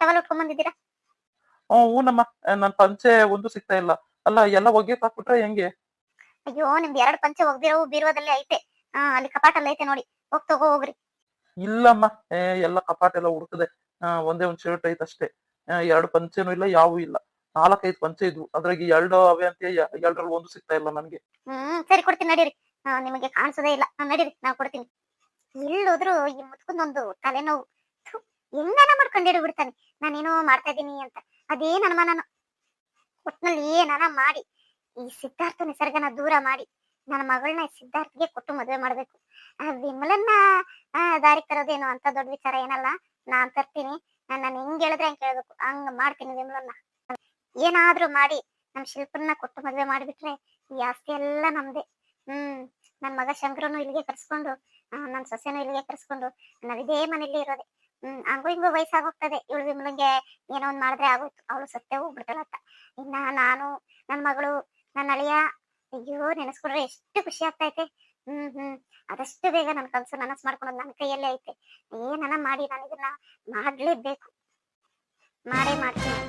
ಟವಲ್ ಉಟ್ಕೊಂಡ್ ಬಂದಿದ್ದೀರಾ? ಆ, ನನ್ ಪಂಚೆ ಒಂದು ಸಿಗ್ತಾ ಇಲ್ಲ. ಅಲ್ಲ ಎಲ್ಲ ಒಗೆಕ್ ಹಾಕ್ಬಿಟ್ರೆ ಹೆಂಗೆ? ಅಯ್ಯೋ ನಿಮ್ದು ಎರಡು ಪಂಚೆ ಒಗ್ದಿರೋ ಬೀರುವದಲ್ಲಿ ಐತೆ. ಅಲ್ಲಿ ಕಪಾಟಲ್ಲಿ ಐತೆ ನೋಡಿ. ಹೋಗ್ ತಗೋ ಹೋಗ್ರಿ. ಇಲ್ಲಮ್ಮ ಎಲ್ಲ ಕಪಾಟ ಎಲ್ಲ ಹುಡುಕದೆ ಒಂದೇ ಒಂದ್ ಶರ್ಟ್ ಐತೆ ಅಷ್ಟೇ ಎರಡು ಪಂಚೆನೂ ಇಲ್ಲ ಯಾವೂ ಇಲ್ಲ. ನಾಲ್ಕೈದು ಪಂಚೆ ಇದ್ವು. ಅದ್ರಾಗ ಎರಡು ಅವೆ ಅಂತ ಎರಡರಲ್ಲಿ ಒಂದು ಸಿಗ್ತಾ ಇಲ್ಲ ನನ್ಗೆ. ಹ್ಮ್, ಸರಿ ಕೊಡ್ತೀನಿ, ನಡೀರಿ. ನಿಮಗೆ ಕಾಣಿಸೋದೇ ಇಲ್ಲ. ನಡೀರಿ, ನಾವು ಕೊಡ್ತೀನಿ. ಎಲ್ಲೋದ್ರು ಈ ಮುತ್ಕೊಂದೊಂದು ತಲೆನೋವು. ಹೆಂಗಾನ ಮಾಡ್ಕೊಂಡು ಹಿಡಿದು ನಾನೇನೋ ಮಾಡ್ತಾ ಇದೀನಿ ಅಂತ. ಅದೇನ್ ಅನುಮಾನ ಒಟ್ನಲ್ಲಿ ಏನಾನ ಮಾಡಿ. ಈ ಸಿದ್ಧಾರ್ಥ ನಿಸರ್ಗನ ದೂರ ಮಾಡಿ. ನನ್ನ ಮಗಳನ್ನ ಸಿದ್ಧಾರ್ಥಿಗೆ ಕೊಟ್ಟು ಮದುವೆ ಮಾಡ್ಬೇಕು. ಆ, ವಿಮಲನ್ನ ದಾರಿ ತರೋದೇನು ಅಂತ ದೊಡ್ಡ ವಿಚಾರ ಏನಲ್ಲ. ನಾನ್ ತರ್ತೀನಿ. ನಾನು ಹೆಂಗ್ ಹೇಳಿದ್ರೆ ಹಂಗ್ ಕೇಳ್ಬೇಕು ಹಂಗ ಮಾಡ್ತೀನಿ ವಿಮಲನ್ನ ಏನಾದ್ರೂ ಮಾಡಿ ನಮ್ ಶಿಲ್ಪನ್ನ ಕೊಟ್ಟು ಮದ್ವೆ ಮಾಡ್ಬಿಟ್ರೆ ಈ ಆಸ್ತಿ ಎಲ್ಲ ನಮ್ದೇ. ಹ್ಮ್, ನನ್ ಮಗ ಶಂಕರನು ಇಲ್ಲಿಗೆ ಕರ್ಸ್ಕೊಂಡು ನನ್ ಸೊಸೆನು ಇಲ್ಲಿಗೆ ಕರ್ಸ್ಕೊಂಡು ನಾವ್ ಇದೇ ಮನೇಲಿ ಇರೋದೆ. ಹ್ಮ್, ಹಂಗೂ ಹಿಂಗೂ ವಯಸ್ಸಾಗೋಗ್ತದೆ. ಇವಳು ವಿಮಲಂಗೆ ಏನೋ ಒಂದ್ ಮಾಡಿದ್ರೆ ಆಗೋಯ್ತು. ಅವಳು ಸತ್ತೇ ಹೋಗ್ಬಿಡ್ತಾಳತ್ತ ಇನ್ನ ನಾನು, ನನ್ ಮಗಳು ನನ್ನ ಅಳಿಯ, ಅಯ್ಯೋ, ನೆನೆಸ್ಕೊಂಡ್ರೆ ಎಷ್ಟು ಖುಷಿ ಆಗ್ತೈತೆ ಹ್ಮ್ ಹ್ಮ್. ಆದಷ್ಟು ಬೇಗ ನನ್ ಕನ್ಸು ನನಸ್ ಮಾಡ್ಕೊಳೋದು ನನ್ನ ಕೈಯಲ್ಲೇ ಐತೆ. ಏನನ ಮಾಡಿ, ನಾನು ಇದನ್ನ ಮಾಡ್ಲೇಬೇಕು. ಮಾಡೇ ಮಾಡ್ತೀನಿ.